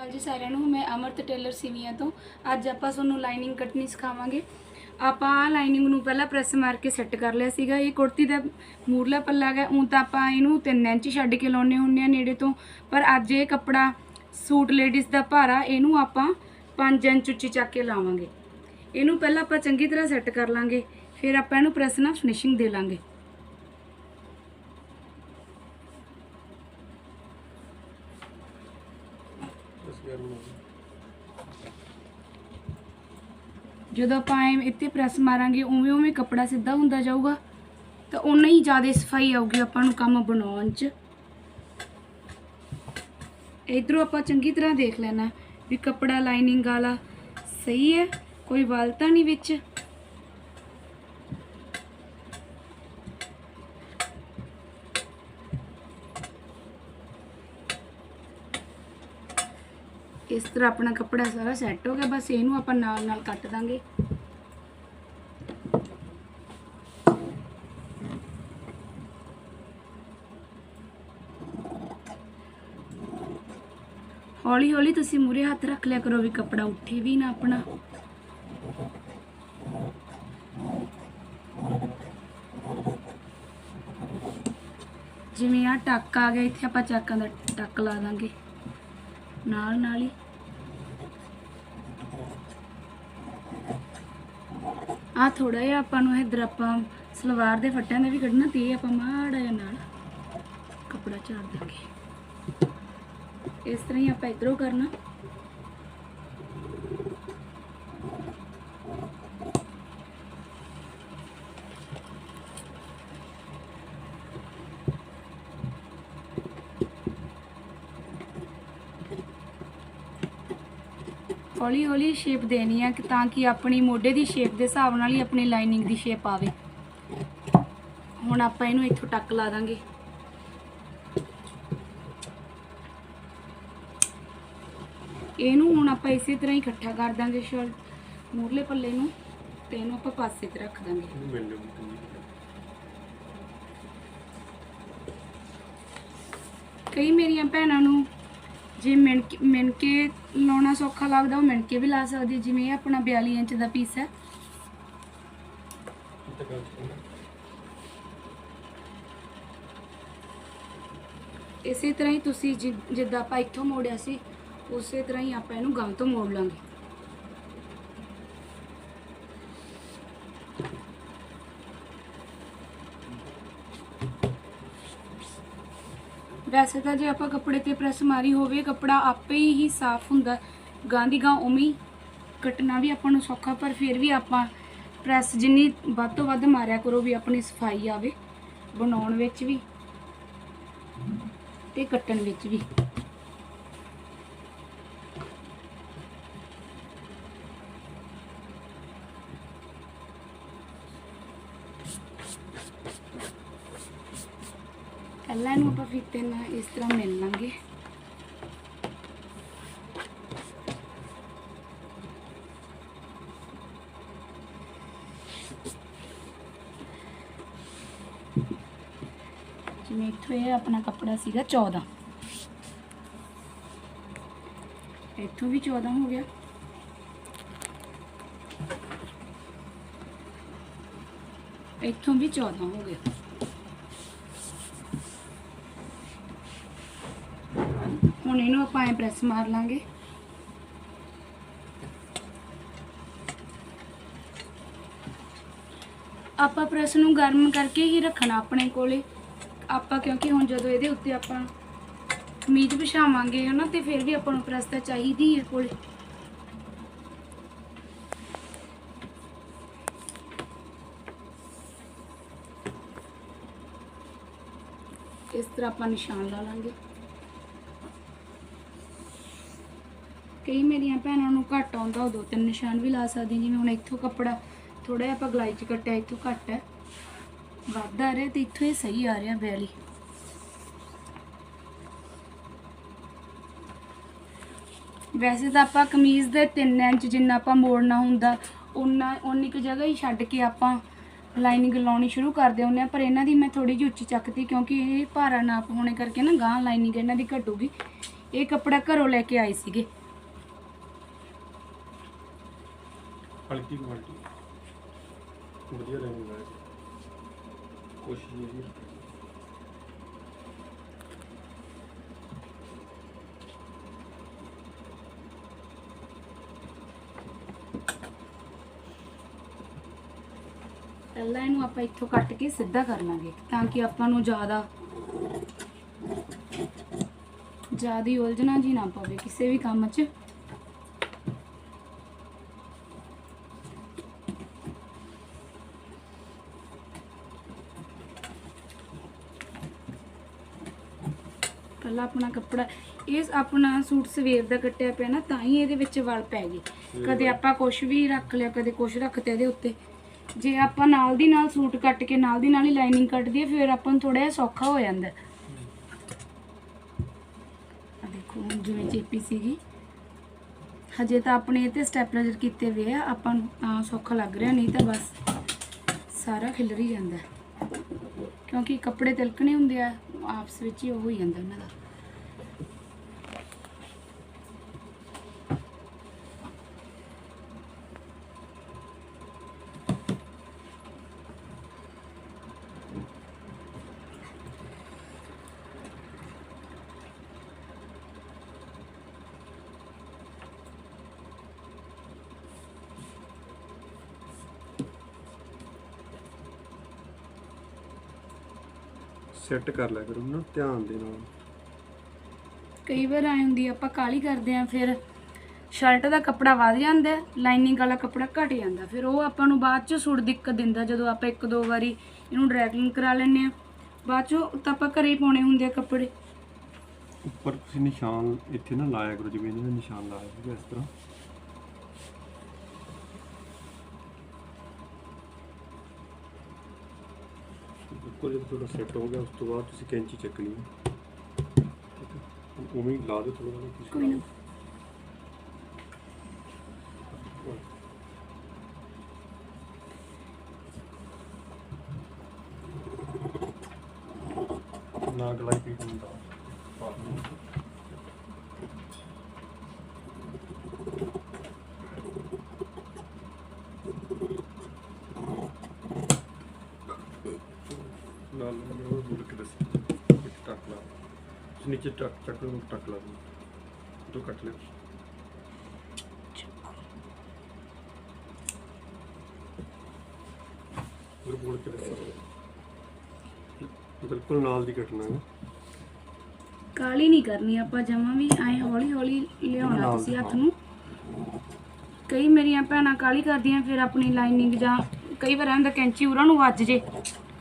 ਸਤਿ ਜੀ ਸਾਰਿਆਂ ਨੂੰ, ਮੈਂ ਅਮਰਤ ਟੇਲਰ ਸਿਵੀਆਂ ਤੋਂ। ਅੱਜ ਆਪਾਂ ਤੁਹਾਨੂੰ ਲਾਈਨਿੰਗ ਕੱਟਣੀ ਸਿਖਾਵਾਂਗੇ। ਆਪਾਂ ਆਹ ਲਾਈਨਿੰਗ ਨੂੰ ਪਹਿਲਾਂ ਪ੍ਰੈਸ ਮਾਰ ਕੇ ਸੈੱਟ ਕਰ ਲਿਆ ਸੀਗਾ। ਇਹ ਕੁੜਤੀ ਦਾ ਮੂਰਲਾ ਪੱਲਾ ਹੈਗਾ, ਉਂ ਤਾਂ ਆਪਾਂ ਇਹਨੂੰ 3 ਇੰਚ ਛੱਡ ਕੇ ਲਾਉਨੇ ਹੁੰਨੇ ਆ ਨੇੜੇ ਤੋਂ। ਪਰ ਅੱਜ ਇਹ ਕੱਪੜਾ ਸੂਟ ਲੇਡੀਜ਼ ਦਾ ਭਾਰਾ, ਇਹਨੂੰ ਆਪਾਂ 5 ਇੰਚ ਉੱਚੀ ਚੱਕ ਕੇ ਲਾਵਾਂਗੇ। ਇਹਨੂੰ ਪਹਿਲਾਂ ਆਪਾਂ ਚੰਗੀ ਤਰ੍ਹਾਂ ਸੈੱਟ ਕਰ ਲਾਂਗੇ। ਫਿਰ ਆਪਾਂ ਇਹਨੂੰ ਪ੍ਰੈਸ ਨਾਲ ਫਿਨਿਸ਼ਿੰਗ ਦੇ ਲਾਂਗੇ। ਜਦੋਂ ਆਪਾਂ ਐਂ ਇੱਥੇ ਪ੍ਰੈਸ ਮਾਰਾਂਗੇ, ਉਵੇਂ ਉਵੇਂ ਕੱਪੜਾ ਸਿੱਧਾ ਹੁੰਦਾ ਜਾਊਗਾ। ਤਾਂ ਉਨਾ ਹੀ ਜ਼ਿਆਦਾ ਸਫ਼ਾਈ ਆਊਗੀ ਆਪਾਂ ਨੂੰ ਕੰਮ ਬਣਾਉਣ 'ਚ। ਇਧਰੋਂ ਆਪਾਂ ਚੰਗੀ ਤਰ੍ਹਾਂ ਦੇਖ ਲੈਣਾ ਵੀ ਕੱਪੜਾ ਲਾਈਨਿੰਗ ਵਾਲਾ ਸਹੀ ਹੈ, ਕੋਈ ਵਲ ਤਾਂ ਨਹੀਂ ਵਿੱਚ। ਇਸ ਤਰ੍ਹਾਂ ਆਪਣਾ ਕੱਪੜਾ ਸਾਰਾ ਸੈੱਟ ਹੋ ਗਿਆ, ਬਸ ਇਹਨੂੰ ਆਪਾਂ ਨਾਲ ਨਾਲ ਕੱਟ ਦਾਂਗੇ। ਹੌਲੀ ਹੌਲੀ ਤੁਸੀਂ ਮੂਰੇ ਹੱਥ ਰੱਖ ਲਿਆ ਕਰੋ ਵੀ ਕੱਪੜਾ ਉੱਠੇ ਵੀ ਨਾ ਆਪਣਾ। ਜਿਵੇਂ ਆ ਟੱਕ ਆ ਗਿਆ, ਇੱਥੇ ਆਪਾਂ ਚਾਕਾਂ ਦਾ ਟੱਕ ਲਾ ਦਾਂਗੇ। ਨਾਲ ਨਾਲ ਹੀ। ਆ ਥੋੜਾ ਜਿਹਾ ਆਪਾਂ ਨੂੰ ਇਧਰ ਆਪਾਂ ਸਲਵਾਰ ਦੇ ਫੱਟਿਆਂ ਦੇ ਵੀ ਕੱਢਣਾ ਤੇ ਇਹ ਆਪਾਂ ਮਾੜਾ ਜਿਹਾ ਨਾਲ ਕੱਪੜਾ ਝਾੜ ਦਾਂਗੇ ਇਸ ਤਰ੍ਹਾਂ ਹੀ ਆਪਾਂ ਇਧਰੋਂ ਕਰਨਾ। ਹੌਲੀ ਹੌਲੀ ਸ਼ੇਪ ਦੇਣੀ ਆ ਕਿ ਤਾਂ ਕਿ ਆਪਣੀ ਮੋਢੇ ਦੀ ਸ਼ੇਪ ਦੇ ਹਿਸਾਬ ਨਾਲ ਹੀ ਆਪਣੀ ਲਾਈਨਿੰਗ ਦੀ ਸ਼ੇਪ ਆਵੇ। ਹੁਣ ਆਪਾਂ ਇਹਨੂੰ ਇੱਥੋਂ ਟੱਕ ਲਾ ਦਾਂਗੇ। ਇਹਨੂੰ ਹੁਣ ਆਪਾਂ ਇਸੇ ਤਰ੍ਹਾਂ ਹੀ ਇਕੱਠਾ ਕਰ ਦਾਂਗੇ ਸ਼ਰ ਮੂਰਲੇ ਪੱਲੇ ਨੂੰ ਤੇ ਇਹਨੂੰ ਆਪਾਂ ਪਾਸੇ ਤੇ ਰੱਖ ਦਾਂਗੇ। ਕਈ ਮੇਰੀਆਂ ਭੈਣਾਂ ਨੂੰ ਜੇ ਮਿਣ ਮਿਣਕੇ ਲਾਉਣਾ ਸੌਖਾ ਲੱਗਦਾ, ਉਹ ਮਿਣਕੇ ਵੀ ਲਾ ਸਕਦੇ ਜਿਵੇਂ ਇਹ ਆਪਣਾ 42 ਇੰਚ ਦਾ ਪੀਸ ਹੈ। ਇਸੇ ਤਰ੍ਹਾਂ ਹੀ ਤੁਸੀਂ ਜਿ- ਜਿੱਦਾਂ ਆਪਾਂ ਇੱਥੋਂ ਮੋੜਿਆ ਸੀ, ਉਸੇ ਤਰ੍ਹਾਂ ਹੀ ਆਪਾਂ ਇਹਨੂੰ ਗਾਂ ਤੋਂ ਮੋੜ ਲਾਂਗੇ। ਵੈਸੇ ਤਾਂ ਜੇ ਆਪਾਂ ਕੱਪੜੇ ਤੇ ਪ੍ਰੈਸ ਮਾਰੀ ਹੋਵੇ, ਕੱਪੜਾ ਆਪੇ ਹੀ ਸਾਫ਼ ਹੁੰਦਾ। ਗਾਂ ਦੀ ਗਾਂ ਉਵੇਂ ਕੱਟਣਾ ਵੀ ਆਪਾਂ ਨੂੰ ਸੌਖਾ, ਪਰ ਫਿਰ ਵੀ ਆਪਾਂ ਪ੍ਰੈਸ ਜਿੰਨੀ ਵੱਧ ਤੋਂ ਵੱਧ ਮਾਰਿਆ ਕਰੋ ਵੀ ਆਪਣੀ ਸਫ਼ਾਈ ਆਵੇ, ਬਣਾਉਣ ਵਿੱਚ ਵੀ ਤੇ ਕੱਟਣ ਵਿੱਚ ਵੀ। ਪਹਿਲਾਂ ਇਹਨੂੰ ਆਪਾਂ ਫੀਤੇ ਨਾਲ ਇਸ ਤਰ੍ਹਾਂ ਮਿਲ ਲਾਂਗੇ। ਜਿਵੇਂ ਇੱਥੋਂ ਇਹ ਆਪਣਾ ਕੱਪੜਾ ਸੀਗਾ 14 ਇੱਥੋਂ ਵੀ 14 ਹੋ ਗਿਆ। ਇੱਥੋਂ ਵੀ 14 ਹੋ ਗਿਆ। ਹੁਣ ਇਹਨੂੰ ਆਪਾਂ ਐ ਪ੍ਰੈਸ ਮਾਰ ਲਾਂਗੇ। ਆਪਾਂ ਪ੍ਰੈਸ ਨੂੰ ਗਰਮ ਕਰਕੇ ਹੀ ਰੱਖਣਾ ਆਪਣੇ ਕੋਲੇ। ਆਪਾਂ ਕਿਉਂਕਿ ਹੁਣ ਜਦੋਂ ਇਹਦੇ ਉੱਤੇ ਆਪਾਂ ਕਮੀਜ਼ ਵਿਛਾਵਾਂਗੇ ਹਨਾ, ਤੇ ਫਿਰ ਵੀ ਆਪਾਂ ਨੂੰ ਪ੍ਰੈਸ ਤਾਂ ਚਾਹੀਦੀ ਹੈ ਕੋਲੇ। ਇਸ ਤਰ੍ਹਾਂ ਆਪਾਂ ਨਿਸ਼ਾਨ ਲਾ ਲਾਂਗੇ। ਕਈ ਮੇਰੀਆਂ ਭੈਣਾਂ ਨੂੰ ਘੱਟ ਆਉਂਦਾ ਉਹ ਦੋ ਤਿੰਨ ਨਿਸ਼ਾਨ ਵੀ ਲਾ ਸਕਦੀ ਜਿਵੇਂ ਹੁਣ ਇੱਥੋਂ ਕੱਪੜਾ ਥੋੜਾ ਜਿਹਾ ਆਪਾਂ ਗਲਾਈ ਚ ਕੱਟਿਆ, ਇੱਥੋਂ ਘੱਟ ਹੈ। ਵੱਧ ਆ ਰਿਹਾ ਤੇ ਇੱਥੋਂ ਇਹ ਸਹੀ ਆ ਰਿਹਾ ਬੈਲੀ ਵੈਸੇ ਤਾਂ ਆਪਾਂ ਕਮੀਜ਼ ਦੇ 3 ਇੰਚ ਜਿੰਨਾ ਆਪਾਂ ਮੋੜਨਾ ਹੁੰਦਾ ਉਨਾ ਉਨੀ ਕੁ ਜਗ੍ਹਾ ਹੀ ਛੱਡ ਕੇ ਆਪਾਂ ਲਾਈਨਿੰਗ ਲਾਉਣੀ ਸ਼ੁਰੂ ਕਰਦੇ ਹੁੰਦੇ ਆ ਪਰ ਇਹਨਾਂ ਦੀ ਮੈਂ ਥੋੜੀ ਜਿਹੀ ਉੱਚੀ ਚੱਕਤੀ, ਕਿਉਂਕਿ ਇਹ ਭਾਰਾ ਨਾਪ ਹੋਣੇ ਕਰਕੇ ਨਾ ਗਾਂ ਲਾਈਨਿੰਗ ਇਹਨਾਂ ਦੀ ਘਟੂਗੀ। ਇਹ ਕੱਪੜਾ ਘਰੋਂ ਲੈ ਕੇ ਆਏ ਸੀਗੇ। ਹਲਕੀ ਕੁਆਲਿਟੀ। ਵਧੀਆ ਰਹੇਗਾ ਕੋਸ਼ਿਸ਼ ਇਹ ਹੀ ਪਹਿਲਾਂ ਇਹਨੂੰ ਆਪਾਂ ਇੱਥੋਂ ਕੱਟ ਕੇ ਸਿੱਧਾ ਕਰ ਲਾਂਗੇ, ਤਾਂ ਕਿ ਆਪਾਂ ਨੂੰ ਜ਼ਿਆਦਾ ਜ਼ਿਆਦੀ ਉਲਝਣਾ ਜੀ ਨਾ ਪਵੇ, ਕਿਸੇ ਵੀ ਕੰਮ 'ਚ। ਪਹਿਲਾਂ ਆਪਣਾ ਕੱਪੜਾ ਇਹ ਆਪਣਾ ਸੂਟ ਸਵੇਰ ਦਾ ਕੱਟਿਆ ਪਿਆ ਨਾ ਤਾਂ ਹੀ ਇਹਦੇ ਵਿੱਚ ਵਲ ਪੈ ਗਏ ਕਦੇ ਆਪਾਂ ਕੁਝ ਵੀ ਰੱਖ ਲਿਆ ਕਦੇ ਕੁਝ ਰੱਖਤੇ ਇਹਦੇ ਉੱਤੇ। ਜੇ ਆਪਾਂ ਨਾਲ ਦੀ ਨਾਲ ਸੂਟ ਕੱਟ ਕੇ ਨਾਲ ਦੀ ਨਾਲ ਹੀ ਲਾਈਨਿੰਗ ਕੱਟ ਦਈਏ ਫਿਰ ਆਪਾਂ ਨੂੰ ਥੋੜਾ ਜਿਹਾ ਸੌਖਾ ਹੋ ਜਾਂਦਾ। ਆ ਦੇਖੋ ਜਿਵੇਂ ਚੇਪੀ ਸੀਗੀ ਹਜੇ ਤਾਂ ਆਪਣੇ ਇਹ ਤੇ ਸਟੈਪਲਰ ਕੀਤੇ ਹੋਏ ਆ ਆਪਾਂ ਨੂੰ ਤਾਂ ਸੌਖਾ ਲੱਗ ਰਿਹਾ ਨਹੀਂ ਤਾਂ ਬਸ ਸਾਰਾ ਖਿਲਰ ਹੀ ਜਾਂਦਾ। ਕਿਉਂਕਿ ਕੱਪੜੇ ਤਿਲਕਣੇ ਹੁੰਦੇ ਆ ਆਪਸ ਵਿੱਚ ਹੀ ਉਹ ਹੋ ਜਾਂਦਾ ਉਹਨਾਂ ਦਾ। ਸੈੱਟ ਕਰ ਲਿਆ ਕਰੋ ਨਾ ਧਿਆਨ ਦੇ ਨਾਲ। ਕਈ ਵਾਰ ਆਏ ਹੁੰਦੀ ਆ, ਆਪਾਂ ਕਾਲੀ ਕਰਦੇ ਆ ਫਿਰ ਸ਼ਰਟ ਦਾ ਕੱਪੜਾ ਵੱਧ ਜਾਂਦਾ ਲਾਈਨਿੰਗ ਵਾਲਾ ਕੱਪੜਾ ਘਟ ਜਾਂਦਾ ਫਿਰ ਉਹ ਆਪਾਂ ਨੂੰ ਬਾਅਦ ਚ ਸੁੜ ਦਿੱਕਤ ਦਿੰਦਾ ਜਦੋਂ ਆਪਾਂ ਇੱਕ ਦੋ ਵਾਰੀ ਇਹਨੂੰ ਡਰੈਗਿੰਗ ਕਰਾ ਲੈਂਦੇ ਆ। ਬਾਅਦ ਚ ਤਾਂ ਆਪਾਂ ਘਰੇ ਹੀ ਪਾਉਣੇ ਹੁੰਦੇ ਆ ਕੱਪੜੇ। ਉੱਪਰ ਤੁਸੀਂ ਨਿਸ਼ਾਨ ਇੱਥੇ ਨਾ ਲਾਇਆ ਕਰੋ ਜਿਵੇਂ ਇਹਨਾਂ ਨੇ ਨਿਸ਼ਾਨ ਲਾਇਆ ਸੀਗਾ ਇਸ ਤਰ੍ਹਾਂ। ਬਿਲਕੁਲ ਜਦੋਂ ਤੁਹਾਡਾ ਸੈੱਟ ਹੋ ਗਿਆ ਉਸ ਤੋਂ ਬਾਅਦ ਤੁਸੀਂ ਕੈਂਚੀ ਚੱਕਣੀ ਹੈ। ਉਵੇਂ ਹੀ ਲਾ ਦਿਓ ਥੋੜਾ ਜਿਹਾ ਕੋਈ ਨਾ ਗਲਾਈ ਪੀਟ ਹੁੰਦਾ ਪਾ ਦਿਓ। ਨਾਲ ਉਹ ਬੁਲ ਕੇ ਦੱਸ ਇੱਕ ਟੱਕ ਲਾ ਤੁਸੀਂ ਨੀਚੇ ਟੱਕ ਕੱਟ ਲਿਓ। ਉਹ ਬੁਲ ਕੇ ਬਿਲਕੁਲ ਨਾਲ ਦੀ ਕੱਟਣਾ ਹੈ। ਕਾਲੀ ਨਹੀਂ ਕਰਨੀ ਆਪਾਂ ਜਮਾਂ ਵੀ ਐ ਹੌਲੀ ਹੌਲੀ ਲਿਆਉਣਾ ਤੁਸੀਂ ਹੱਥ। ਨੂੰ। ਕਈ ਮੇਰੀਆਂ ਭੈਣਾਂ ਕਾਲੀ ਕਰਦੀਆਂ ਫਿਰ ਆਪਣੀ ਲਾਈਨਿੰਗ ਜਾਂ ਕਈ ਵਾਰ ਆਂਦਾ ਕੈਂਚੀ ਉਹਨਾਂ ਨੂੰ ਵੱਜ ਜੇ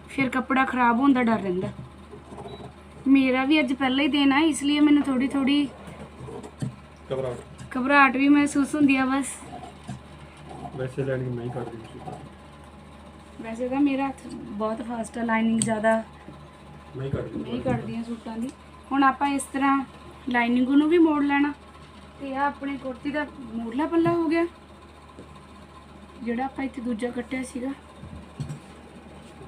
ਫਿਰ ਕੱਪੜਾ ਖਰਾਬ ਹੋਣ ਦਾ ਡਰ ਰਹਿੰਦਾ। ਮੇਰਾ ਵੀ ਅੱਜ ਪਹਿਲਾ ਹੀ ਦਿਨ ਆ ਇਸ ਲਈ ਮੈਨੂੰ ਥੋੜੀ ਥੋੜੀ ਘਬਰਾ ਘਬਰਾਹਟ ਵੀ ਮਹਿਸੂਸ ਹੁੰਦੀ ਆ ਬਸ। ਵੈਸੇ ਲੈਣੀ ਨਹੀਂ ਕਰਦੀ ਤੁਸੀਂ ਵੈਸੇ ਤਾਂ ਮੇਰਾ ਹੱਥ ਬਹੁਤ ਫਾਸਟ ਆ ਲਾਈਨਿੰਗ ਜ਼ਿਆਦਾ ਨਹੀਂ ਕਰਦੀ ਨਹੀਂ ਕੱਢਦੀਆਂ ਸੂਟਾਂ ਦੀ। ਹੁਣ ਆਪਾਂ ਇਸ ਤਰ੍ਹਾਂ ਲਾਈਨਿੰਗ ਨੂੰ ਵੀ ਮੋੜ ਲੈਣਾ। ਤੇ ਆ ਆਪਣੇ ਕੁੜਤੀ ਦਾ ਮੂਰਲਾ ਪੱਲਾ ਹੋ ਗਿਆ। ਜਿਹੜਾ ਆਪਾਂ ਇੱਥੇ ਦੂਜਾ ਕੱਟਿਆ ਸੀਗਾ।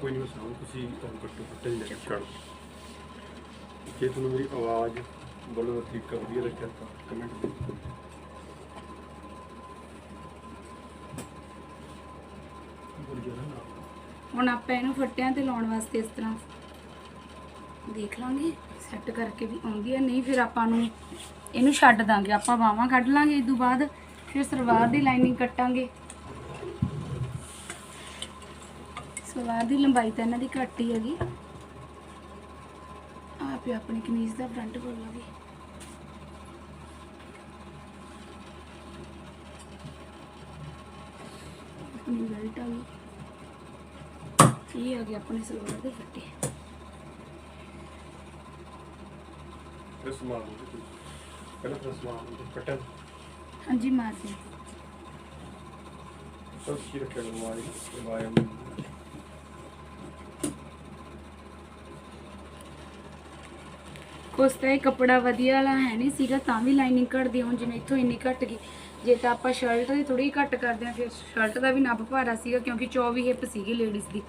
ਕੋਈ ਨਹੀਂ ਸਾਹ ਤੁਸੀਂ ਕੰਮ ਕੱਟੋ ਕੱਟੇ ਲੈ ਕੇ ਛੱਡ। ਜੇ ਤੁਹਾਨੂੰ ਮੇਰੀ ਆਵਾਜ਼ ਬੋਲਣ ਦਾ ਤਰੀਕਾ ਵਧੀਆ ਲੱਗਿਆ ਤਾਂ ਕਮੈਂਟ ਕਰੋ ਹੁਣ ਆਪਾਂ ਇਹਨੂੰ ਫੱਟਿਆਂ ਤੇ ਲਾਉਣ ਵਾਸਤੇ ਇਸ ਤਰ੍ਹਾਂ ਦੇਖ ਲਾਂਗੇ ਸੈੱਟ ਕਰਕੇ ਵੀ ਆਉਂਦੀ ਹੈ। ਨਹੀਂ, ਫਿਰ ਆਪਾਂ ਨੂੰ ਇਹਨੂੰ ਛੱਡ ਦਾਂਗੇ। ਆਪਾਂ ਬਾਹਾਂ ਕੱਢ ਲਾਂਗੇ ਇਸ ਤੋਂ ਬਾਅਦ, ਫਿਰ ਸਲਵਾਰ ਦੀ ਲਾਈਨਿੰਗ ਕੱਟਾਂਗੇ। ਸਲਵਾਰ ਦੀ ਲੰਬਾਈ ਤਾਂ ਇਹਨਾਂ ਦੀ ਘੱਟ ਹੀ ਹੈਗੀ। ਆਪੇ ਆਪਣੀ ਕਮੀਜ਼ ਦਾ ਫਰੰਟ ਖੋਲ ਲਾਂਗੇ ਆਪਣੀ ਬੈਲਟ ਆ ਗਈ। ਇਹ ਆ ਗਿਆ ਆਪਣੇ ਸਲਵਾਰ ਦੇ ਫੱਟੇ। ਸਮਾਨ ਲਓ ਤੁਸੀਂ। ਪਹਿਲਾਂ ਫਿਰ ਸਮਾਨ ਲਓ, ਕੱਟਣ ਹਾਂਜੀ ਮਾਰ ਦੇ ਸਭ ਕੀ ਰੱਖਿਆ ਮਾਰੀ। ਵਾਇਮ ਉਸ ਤਾਂ ਇਹ ਕੱਪੜਾ ਵਧੀਆ ਵਾਲਾ ਹੈ ਨਹੀਂ ਸੀਗਾ, ਤਾਂ ਵੀ ਲਾਈਨਿੰਗ ਘਟਦੀ, ਹੁਣ ਜਿਵੇਂ ਇੱਥੋਂ ਇੰਨੀ ਘਟ ਗਈ। ਜੇ ਤਾਂ ਆਪਾਂ ਸ਼ਰਟ ਦੀ ਥੋੜੀ ਘੱਟ ਕਰਦੇ ਆ ਫਿਰ ਸ਼ਰਟ ਦਾ ਵੀ ਨੱਬ ਭਾਰਾ ਸੀਗਾ, ਕਿਉਂਕਿ 24 ਹਿੱਪ ਸੀਗੀ ਲੇਡੀਜ਼ ਦੀ।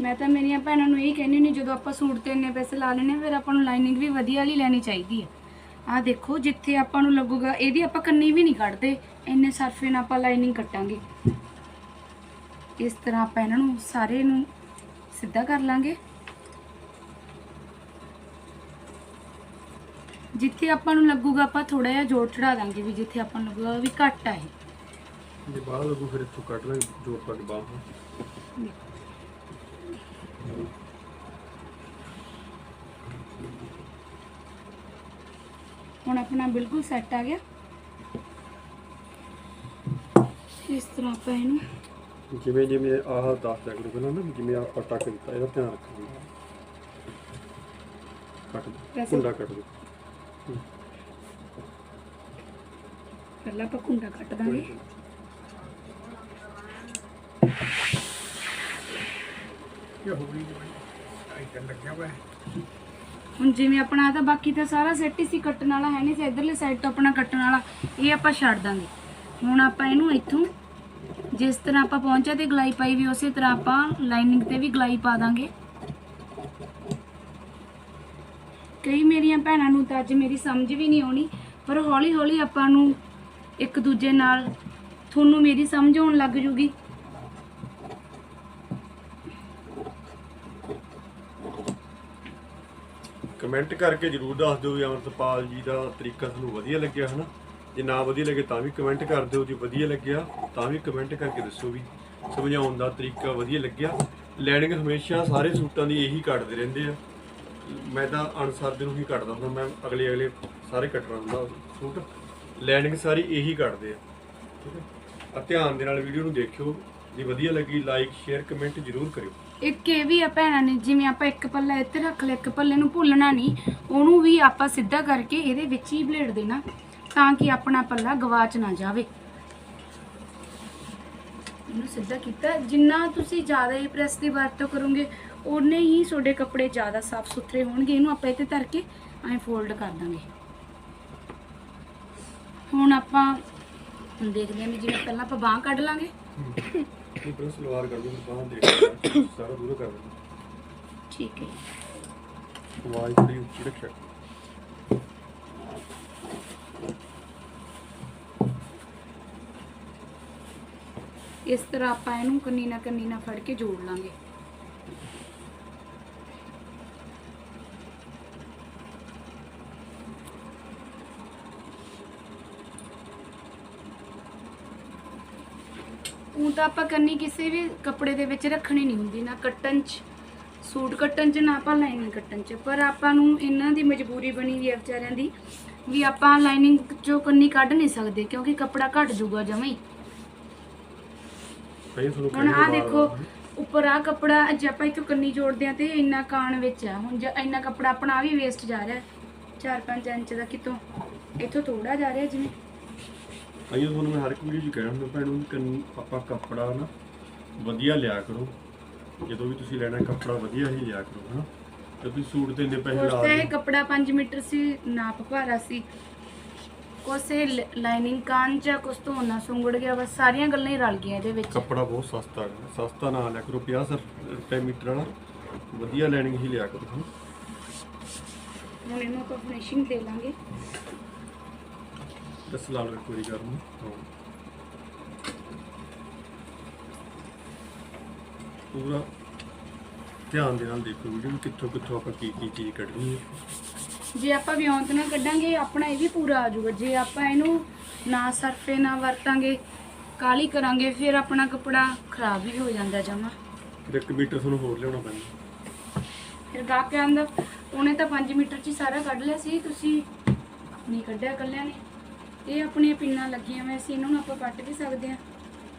ਮੈਂ ਤਾਂ ਮੇਰੀਆਂ ਭੈਣਾਂ ਨੂੰ ਇਹ ਕਹਿੰਦੀ ਨਹੀਂ ਜਦੋਂ ਆਪਾਂ ਸੂਟ ਤੇ ਇੰਨੇ ਪੈਸੇ ਲਾ ਲੈਣੇ ਫਿਰ ਆਪਾਂ ਨੂੰ ਲਾਈਨਿੰਗ ਵੀ ਵਧੀਆ ਵਾਲੀ ਲੈਣੀ ਚਾਹੀਦੀ ਹੈ। ਆਹ ਦੇਖੋ, ਜਿੱਥੇ ਆਪਾਂ ਨੂੰ ਲੱਗੂਗਾ, ਇਹਦੀ ਆਪਾਂ ਕੰਨੀ ਵੀ ਨਹੀਂ ਕੱਢਦੇ, ਇੰਨੇ ਸਰਫੇ ਨਾਲ ਆਪਾਂ ਲਾਈਨਿੰਗ ਕੱਟਾਂਗੇ। ਇਸ ਤਰ੍ਹਾਂ ਆਪਾਂ ਇਹਨਾਂ ਨੂੰ, ਸਾਰੇ ਨੂੰ ਸਿੱਧਾ ਕਰ ਲਾਂਗੇ। ਜਿੱਥੇ ਆਪਾਂ ਨੂੰ ਲੱਗੂਗਾ ਆਪਾਂ ਥੋੜਾ ਜਿਹਾ ਜੋੜ ਚੜਾ ਦਾਂਗੇ ਵੀ ਜਿੱਥੇ ਆਪਾਂ ਨੂੰ ਲੱਗੂਗਾ ਵੀ ਘੱਟ ਆ ਇਹ। ਜੇ ਬਾਹਰ ਲੱਗੂ ਫਿਰ ਇੱਥੋਂ ਕੱਢ ਲਾਂਗੇ ਜੋੜ ਪਾ ਕੇ ਬਾਹਰ ਹੁਣ ਆਪਣਾ ਬਿਲਕੁਲ ਸੈੱਟ ਆ ਗਿਆ। ਇਸ ਤਰ੍ਹਾਂ ਆਪਾਂ ਇਹਨੂੰ ਜਿਵੇਂ ਜਿਵੇਂ ਆਹ ਦੱਸ ਦਿਆ ਕਰੋ ਪਹਿਲਾਂ ਨਾ ਵੀ ਜਿਵੇਂ ਆਪਾਂ ਟੱਕ ਦਿੱਤਾ ਇਹਦਾ ਧਿਆਨ ਰੱਖਣਾ। ਕੱਟ ਦੋ ਵੈਸੇ- ਕੁੰਡਾ ਕੱਟ ਦੋ। ਪਹਿਲਾਂ ਆਪਾਂ ਕੁੰਡਾ ਕੱਟ ਦਾਂਗੇ। ਕੀ ਹੋ ਗਈ ਆਈਕਨ ਲੱਗਿਆ ਹੋਇਆ ਹੁਣ ਜਿਵੇਂ ਆਪਣਾ ਤਾਂ ਬਾਕੀ ਤਾਂ ਸਾਰਾ ਸੈੱਟ ਹੀ ਸੀ ਕੱਟਣ ਵਾਲਾ ਹੈ ਨਹੀਂ ਸੀ ਇਧਰਲੇ ਸਾਈਡ ਤੋਂ ਆਪਣਾ ਕੱਟਣ ਵਾਲਾ। ਇਹ ਆਪਾਂ ਛੱਡ ਦਾਂਗੇ। ਹੁਣ ਆਪਾਂ ਇਹਨੂੰ ਇੱਥੋਂ ਜਿਸ ਤਰ੍ਹਾਂ ਆਪਾਂ ਪਹੁੰਚਿਆ ਤੇ ਗਲਾਈ ਪਾਈ ਵੀ ਉਸੇ ਤਰ੍ਹਾਂ ਆਪਾਂ ਲਾਈਨਿੰਗ ਤੇ ਵੀ ਗਲਾਈ ਪਾ ਦਾਂਗੇ। ਕਈ ਮੇਰੀਆਂ ਭੈਣਾਂ ਨੂੰ ਤਾਂ ਅੱਜ ਮੇਰੀ ਸਮਝ ਵੀ ਨਹੀਂ ਆਉਣੀ, ਪਰ ਹੌਲੀ ਹੌਲੀ ਆਪਾਂ ਨੂੰ ਇੱਕ ਦੂਜੇ ਨਾਲ ਤੁਹਾਨੂੰ ਮੇਰੀ ਸਮਝ ਆਉਣ ਲੱਗ ਜੂਗੀ। ਕਮੈਂਟ ਕਰਕੇ ਜਰੂਰ ਦੱਸ ਦਿਓ ਵੀ ਅਮਰਤਪਾਲ ਜੀ ਦਾ ਤਰੀਕਾ ਤੁਹਾਨੂੰ ਵਧੀਆ ਲੱਗਿਆ, ਹਨਾ? ਜੇ ਨਾ ਵਧੀਆ ਲੱਗੇ ਤਾਂ ਵੀ ਕਮੈਂਟ ਕਰ ਦਿਓ, ਜੇ ਵਧੀਆ ਲੱਗਿਆ ਤਾਂ ਵੀ ਕਮੈਂਟ ਕਰਕੇ ਦੱਸੋ ਵੀ ਸਮਝਾਉਣ ਦਾ ਤਰੀਕਾ ਵਧੀਆ ਲੱਗਿਆ। ਲੈਣਿੰਗ ਹਮੇਸ਼ਾ ਸਾਰੇ ਸੂਟਾਂ ਦੀ ਇਹੀ ਕੱਢਦੇ ਰਹਿੰਦੇ ਆ। ਮੈਂ ਤਾਂ ਅਨਸਰ ਦੇ ਨੂੰ ਹੀ ਕੱਟਦਾ ਹੁੰਦਾ, ਮੈਂ ਅਗਲੇ ਅਗਲੇ ਸਾਰੇ ਕੱਟਣਾ ਹੁੰਦਾ ਸੂਟ। ਲੈਨਿੰਗ ਸਾਰੀ ਇਹੀ ਕੱਟਦੇ ਆ, ਠੀਕ ਹੈ? ਆ ਧਿਆਨ ਦੇ ਨਾਲ ਵੀਡੀਓ ਨੂੰ ਦੇਖਿਓ, ਜੇ ਵਧੀਆ ਲੱਗੀ ਲਾਈਕ ਸ਼ੇਅਰ ਕਮੈਂਟ ਜਰੂਰ ਕਰਿਓ। ਇੱਕ ਇਹ ਵੀ ਆ ਭੈਣਾਂ ਨੇ, ਜਿਵੇਂ ਆਪਾਂ ਇੱਕ ਪੱਲਾ ਇੱਥੇ ਰੱਖ ਲਿਆ, ਇੱਕ ਪੱਲੇ ਨੂੰ ਭੁੱਲਣਾ ਨਹੀਂ, ਉਹਨੂੰ ਵੀ ਆਪਾਂ ਸਿੱਧਾ ਕਰਕੇ ਇਹਦੇ ਵਿੱਚ ਹੀ ਬਲੇਡ ਦੇਣਾ, ਤਾਂ ਕਿ ਆਪਣਾ ਪੱਲਾ ਗਵਾਚ ਨਾ ਜਾਵੇ। ਇਹਨੂੰ ਸਿੱਧਾ ਕੀਤਾ, ਜਿੰਨਾ ਤੁਸੀਂ ਜ਼ਿਆਦਾ ਇਹ ਪ੍ਰੈਸ ਦੀ ਵਰਤੋਂ ਕਰੋਗੇ ਉਨੇ ਹੀ ਤੁਹਾਡੇ ਕੱਪੜੇ ਜ਼ਿਆਦਾ ਸਾਫ਼ ਸੁਥਰੇ ਹੋਣਗੇ ਇਹਨੂੰ ਆਪਾਂ ਇੱਥੇ ਧਰ ਕੇ ਐਂ ਫੋਲਡ ਕਰ ਦਾਂਗੇ। ਹੁਣ ਆਪਾਂ ਦੇਖਦੇ ਹਾਂ ਵੀ ਜਿਵੇਂ ਪਹਿਲਾਂ ਆਪਾਂ ਬਾਹ ਕੱਢ ਲਾਂਗੇ। ਇਹ ਪਹਿਲਾਂ ਸਲਵਾਰ ਕਰ ਦੋ ਫਿਰ ਬਾਹਾਂ ਦੇਖ ਸਾਰਾ ਦੂਰ ਕਰ ਦੋ ਠੀਕ ਹੈ। ਜੀ। ਆਵਾਜ਼ ਥੋੜੀ ਉੱਚੀ ਰੱਖਿਆ। ਇਸ ਤਰ੍ਹਾਂ ਆਪਾਂ ਇਹਨੂੰ ਕੰਨੀ ਨਾਲ ਕੰਨੀ ਨਾਲ ਫੜ ਕੇ ਜੋੜ ਲਾਂਗੇ। ਤਾਂ ਆਪਾਂ ਕੰਨੀ ਕਿਸੇ ਵੀ ਕੱਪੜੇ ਦੇ ਵਿੱਚ ਰੱਖਣੀ ਨਹੀਂ ਹੁੰਦੀ ਨਾ ਕੱਟਣ 'ਚ। ਸੂਟ ਕੱਟਣ 'ਚ ਨਾ ਆਪਾਂ ਲਾਈਨਿੰਗ ਕੱਟਣ 'ਚ। ਪਰ ਆਪਾਂ ਨੂੰ ਇਹਨਾਂ ਦੀ ਮਜਬੂਰੀ ਬਣੀ ਹੋਈ ਹੈ ਵਿਚਾਰਿਆਂ ਦੀ ਵੀ ਆਪਾਂ ਲਾਈਨਿੰਗ 'ਚੋਂ ਕੰਨੀ ਕੱਢ ਨਹੀਂ ਸਕਦੇ ਕਿਉਂਕਿ ਕੱਪੜਾ ਘਟ ਜਾਊਗਾ ਜਮਾਂ। ਹੀ ਹੁਣ ਆ ਦੇਖੋ ਉੱਪਰ ਆ ਕੱਪੜਾ ਅੱਜ ਆਪਾਂ ਇੱਥੋਂ ਕੰਨੀ ਜੋੜਦੇ ਆ ਤੇ ਇੰਨਾ ਕਾਣ ਵਿੱਚ ਆ। ਹੁਣ ਜੇ ਇੰਨਾ ਕੱਪੜਾ ਆਪਣਾ ਵੀ ਵੇਸਟ ਜਾ ਰਿਹਾ 4-5 ਇੰਚ ਦਾ ਕਿਤੋਂ ਇੱਥੋਂ ਥੋੜਾ ਜਾ ਰਿਹਾ ਜਿਵੇਂ। ਆਈਓ ਤੁਹਾਨੂੰ ਮੈਂ ਹਰ ਇੱਕ ਵੀਡੀਓ 'ਚ ਕਹਿ ਹੁੰਦਾ ਭੈਣੋ ਵੀ ਕੰਨ ਆਪਾਂ ਕੱਪੜਾ ਨਾ ਵਧੀਆ ਲਿਆ ਕਰੋ। ਜਦੋਂ ਵੀ ਤੁਸੀਂ ਲੈਣਾ ਕੱਪੜਾ ਵਧੀਆ ਹੀ ਲਿਆ ਕਰੋ ਹਨਾ? ਤੇ ਤੁਸੀਂ ਸੂਟ ਤੇ ਇੰਨੇ ਪੈਸੇ ਲਾ ਤੇ ਦਿਓ। ਕੱਪੜਾ 5 ਮੀਟਰ ਸੀ ਨਾਪ ਭਾਰਾ ਸੀ। ਕੋਸੇ ਲਾਈਨਿੰਗ ਕਾਨ ਜਾਂ ਕੁਛ ਤੋਂ ਨਾ ਸੁੰਗੜ ਗਿਆ ਬਸ ਸਾਰੀਆਂ ਗੱਲਾਂ ਹੀ ਰਲ ਗਈਆਂ ਇਹਦੇ ਵਿੱਚ। ਕੱਪੜਾ ਬਹੁਤ ਸਸਤਾ ਹੈ ਸਸਤਾ ਨਾ ਲਿਆ ਕਰੋ 50 ਰੁਪਏ ਮੀਟਰ ਵਾਲਾ। ਵਧੀਆ ਲੈਣਿੰਗ ਹੀ ਲਿਆ ਕਰੋ ਹਨਾ? ਹੁਣ ਇਹਨੂੰ ਆਪਾਂ ਫਿਨਿਸ਼ਿੰਗ ਦੇ ਲਾਂਗੇ। ਵਾਰੀ ਕਰ ਨੂੰ। ਹਾਂ। ਪੂਰਾ ਧਿਆਨ ਦੇ ਨਾਲ ਦੇਖੋ ਵੀਡੀਓ ਨੂੰ ਕਿੱਥੋਂ ਕਿੱਥੋਂ ਆਪਾਂ ਕੀ ਕੀ ਚੀਜ਼ ਕੱਢਣੀ ਹੈ। ਜੇ ਆਪਾਂ ਵਿਉਂਤ ਨਾਲ ਕੱਢਾਂਗੇ ਆਪਣਾ ਇਹ ਵੀ ਪੂਰਾ ਆ ਜਾਊਗਾ। ਜੇ ਆਪਾਂ ਇਹਨੂੰ ਨਾ ਸਰਫੇ ਨਾ ਵਰਤਾਂਗੇ ਕਾਲੀ ਕਰਾਂਗੇ ਫਿਰ ਆਪਣਾ ਕੱਪੜਾ ਖਰਾਬ ਵੀ ਹੋ ਜਾਂਦਾ ਜਮਾ। ਫਿਰ ਇੱਕ ਮੀਟਰ ਤੁਹਾਨੂੰ ਹੋਰ ਲਿਆਉਣਾ ਪੈਂਦਾ। ਫਿਰ ਗਾਹਕ ਕਹਿੰਦਾ ਉਹਨੇ ਤਾਂ 5 ਮੀਟਰ ਚ ਹੀ ਸਾਰਾ ਕੱਢ ਲਿਆ ਸੀ ਤੁਸੀਂ ਨਹੀਂ ਕੱਢਿਆ ਕੱਲਿਆਂ ਨੇ। ਇਹ ਆਪਣੀਆਂ ਪਿੰਨਾਂ ਲੱਗੀਆਂ ਹੋਈਆਂ ਸੀ, ਇਹਨਾਂ ਨੂੰ ਆਪਾਂ ਕੱਟ ਵੀ ਸਕਦੇ ਹਾਂ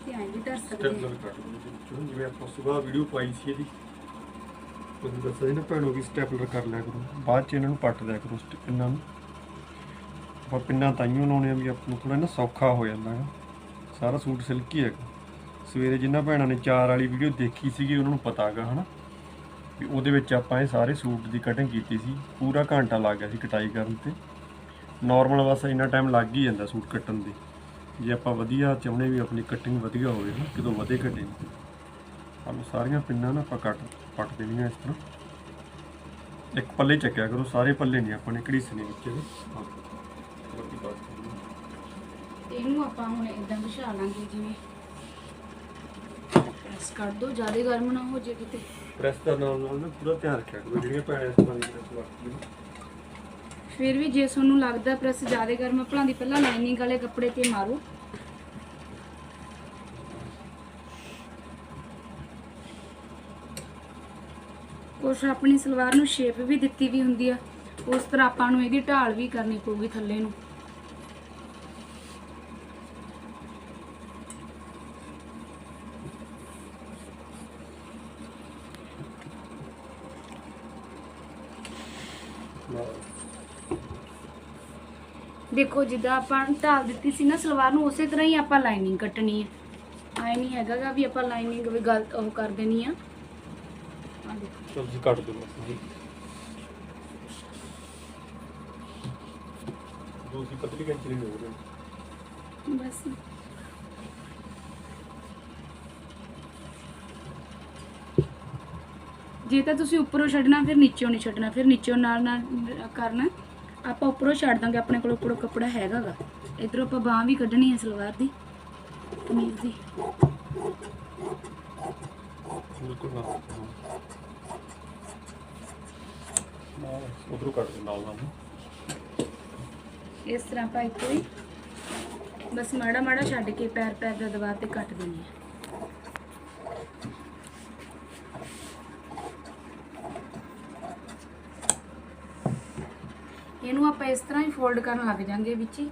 ਤੇ ਐਂ ਵੀ ਧਰ ਸਕਦੇ ਹਾਂ। ਸਟੈਪਲਰ ਕੱਟ ਦਿਓ ਜਿਵੇਂ ਆਪਾਂ ਸਵੇਰ ਵੀਡੀਓ ਪਾਈ ਸੀ ਇਹਦੀ। ਤੁਹਾਨੂੰ ਦੱਸਿਆ ਸੀ ਨਾ ਭੈਣੋ ਵੀ ਸਟੈਪਲਰ ਕਰ ਲਿਆ ਕਰੋ। ਬਾਅਦ ਚ ਇਹਨਾਂ ਨੂੰ ਪੱਟ ਲਿਆ ਕਰੋ ਸਟ- ਪਿੰਨਾਂ ਨੂੰ। ਆਪਾਂ ਪਿੰਨਾਂ ਤਾਈਓ ਲਾਉਣੇ ਆ ਵੀ ਆਪਾਂ ਨੂੰ ਥੋੜਾ ਨਾ ਸੌਖਾ ਹੋ ਜਾਂਦਾ ਹੈ ਸਾਰਾ ਸੂਟ ਸਿਲਕੀ ਹੈਗਾ। ਸਵੇਰੇ ਜਿਨ੍ਹਾਂ ਭੈਣਾਂ ਨੇ ਚਾਰ ਵਾਲੀ ਵੀਡੀਓ ਦੇਖੀ ਸੀਗੀ, ਉਹਨਾਂ ਨੂੰ ਪਤਾ ਹੈਗਾ, ਹਨਾ? ਵੀ ਉਹਦੇ ਵਿੱਚ ਆਪਾਂ ਇਹ ਸਾਰੇ ਸੂਟ ਦੀ ਕਟਿੰਗ ਕੀਤੀ ਸੀ। ਪੂਰਾ ਘੰਟਾ ਲੱਗ ਗਿਆ ਸੀ ਕਟਾਈ ਕਰਨ ਤੇ। ਨਾਰਮਲ ਬਸ ਇੰਨਾ ਟਾਈਮ ਲੱਗ ਹੀ ਜਾਂਦਾ ਸੂਟ ਕੱਟਣ ਦੇ। ਜੇ ਆਪਾਂ ਵਧੀਆ ਚਾਹੁੰਦੇ ਵੀ ਆਪਣੀ ਕਟਿੰਗ ਵਧੀਆ ਹੋਵੇ ਨਾ ਕਿਦੋਂ ਵਧੇ ਘਟੇ ਸਾਨੂੰ ਸਾਰੀਆਂ ਪਿੰਨਾਂ ਨਾ ਆਪਾਂ ਕੱਟ ਪੱਟ ਦੇਣੀਆਂ ਇਸ ਤਰ੍ਹਾਂ। ਇੱਕ ਪੱਲੇ ਚੱਕਿਆ ਕਰੋ ਸਾਰੇ ਪੱਲੇ ਨਹੀਂ ਆਪਾਂ ਨੇ ਘੜੀਸਣੇ ਵਿੱਚ। ਇਹਨੂੰ ਆਪਾਂ ਹੁਣ ਇਦਾਂ ਵਿਛਾ ਲਾਂਗੇ ਜਿਵੇਂ ਪ੍ਰੈਸ ਕਰ ਦੋ ਜ਼ਿਆਦਾ ਗਰਮ ਨਾ ਹੋ ਜੇ ਕਿਤੇ। ਪ੍ਰੈਸ ਦਾ ਨਾਲ ਨਾਲ ਨਾ ਪੂਰਾ ਧਿਆਨ ਰੱਖਿਆ ਕਰੋ ਜਿਹੜੀਆਂ ਭੈਣਾਂ ਇਸ ਤਰ੍ਹਾਂ ਦੀ ਪ੍ਰੈਸ ਵਰਤਦੀਆਂ ਨੇ। ਫਿਰ ਵੀ ਜੇ ਤੁਹਾਨੂੰ ਲੱਗਦਾ ਪ੍ਰੈਸ ਜ਼ਿਆਦਾ ਗਰਮ ਭਲਾਂਦੀ ਪਹਿਲਾਂ ਲਾਈਨਿੰਗ ਵਾਲੇ ਕੱਪੜੇ ਤੇ ਮਾਰੋ। ਕੁਛ ਆਪਣੀ ਸਲਵਾਰ ਨੂੰ ਸ਼ੇਪ ਵੀ ਦਿੱਤੀ ਵੀ ਹੁੰਦੀ ਆ, ਉਸ ਤਰ੍ਹਾਂ ਆਪਾਂ ਨੂੰ ਇਹਦੀ ਢਾਲ ਵੀ ਕਰਨੀ ਪਊਗੀ ਥੱਲੇ ਨੂੰ। ਦੇਖੋ ਜਿੱਦਾਂ ਆਪਾਂ ਢਾਲ ਦਿੱਤੀ ਸੀ ਨਾ ਸਲਵਾਰ ਨੂੰ ਉਸੇ ਤਰ੍ਹਾਂ ਹੀ ਆਪਾਂ ਲਾਈਨਿੰਗ ਕੱਟਣੀ ਹੈ। ਐ ਨਹੀਂ ਹੈਗਾ ਗਾ ਵੀ ਆਪਾਂ ਲਾਈਨਿੰਗ ਵੀ ਗਲਤ ਉਹ ਕਰ ਦੇਣੀ ਆ। ਆ ਦੇਖੋ। ਚਲੋ ਤੁਸੀਂ ਕੱਟ ਦਿਓ ਬਸ ਜੀ। ਦੂਸਰੀ ਪਤਲੀ ਕੈਂਚੀ ਨਹੀਂ ਹੋਊਗੀ ਬਸ। ਜੇ ਤਾਂ ਤੁਸੀਂ ਉੱਪਰੋਂ ਛੱਡਣਾ ਫਿਰ ਨੀਚੋਂ ਨਹੀਂ ਛੱਡਣਾ ਫਿਰ ਨੀਚੋਂ ਨਾਲ ਨਾਲ ਕਰਨਾ। ਆਪਾਂ ਉੱਪਰੋਂ ਛੱਡ ਦਾਂਗੇ ਆਪਣੇ ਕੋਲ ਉੱਪਰੋਂ ਕੱਪੜਾ ਹੈਗਾਗਾ। ਇਧਰੋਂ ਆਪਾਂ ਬਾਹ ਵੀ ਕੱਢਣੀ ਹੈ ਸਲਵਾਰ ਦੀ ਕਮੀਜ਼ ਦੀ। ਬਿਲਕੁਲ ਨਾ ਉਧਰੋਂ ਕੱਟ ਦਿਓ ਨਾਲ ਨਾਲ ਇਸ ਤਰ੍ਹਾਂ ਆਪਾਂ ਇੱਥੋਂ ਹੀ ਬਸ ਮਾੜਾ ਮਾੜਾ ਛੱਡ ਕੇ ਪੈਰ ਪੈਰ ਦਾ ਦਬਾ ਤੇ ਕੱਟ ਦੇਣੀ ਹੈ ਇਹਨੂੰ ਆਪਾਂ ਇਸ ਤਰ੍ਹਾਂ ਹੀ ਫੋਲਡ ਕਰਨ ਲੱਗ ਜਾਾਂਗੇ ਵਿੱਚ ਹੀ।